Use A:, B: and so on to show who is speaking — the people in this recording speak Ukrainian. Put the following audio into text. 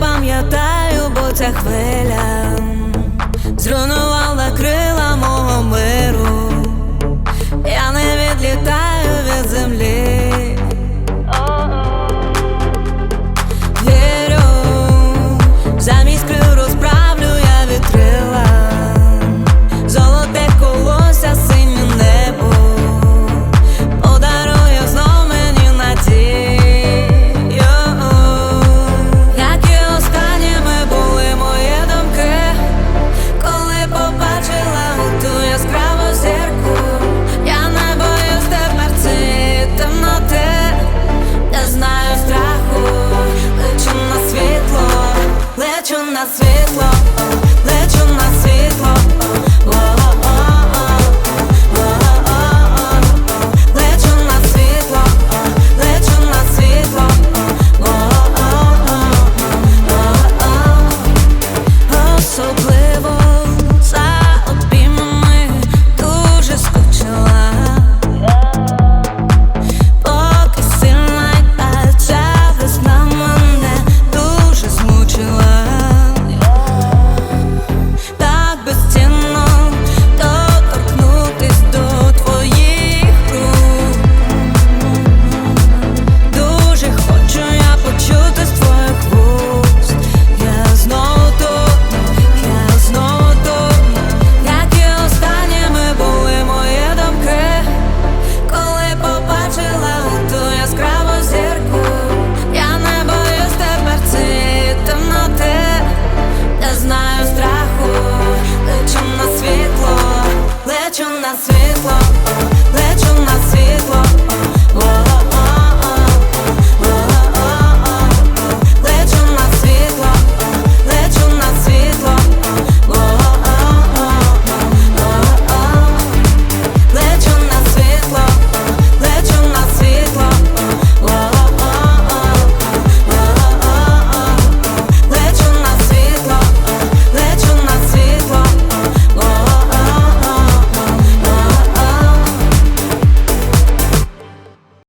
A: пам'ятаю, бо ця хвиля зруйнувала крив. светло, лечу плечу на світло, плечу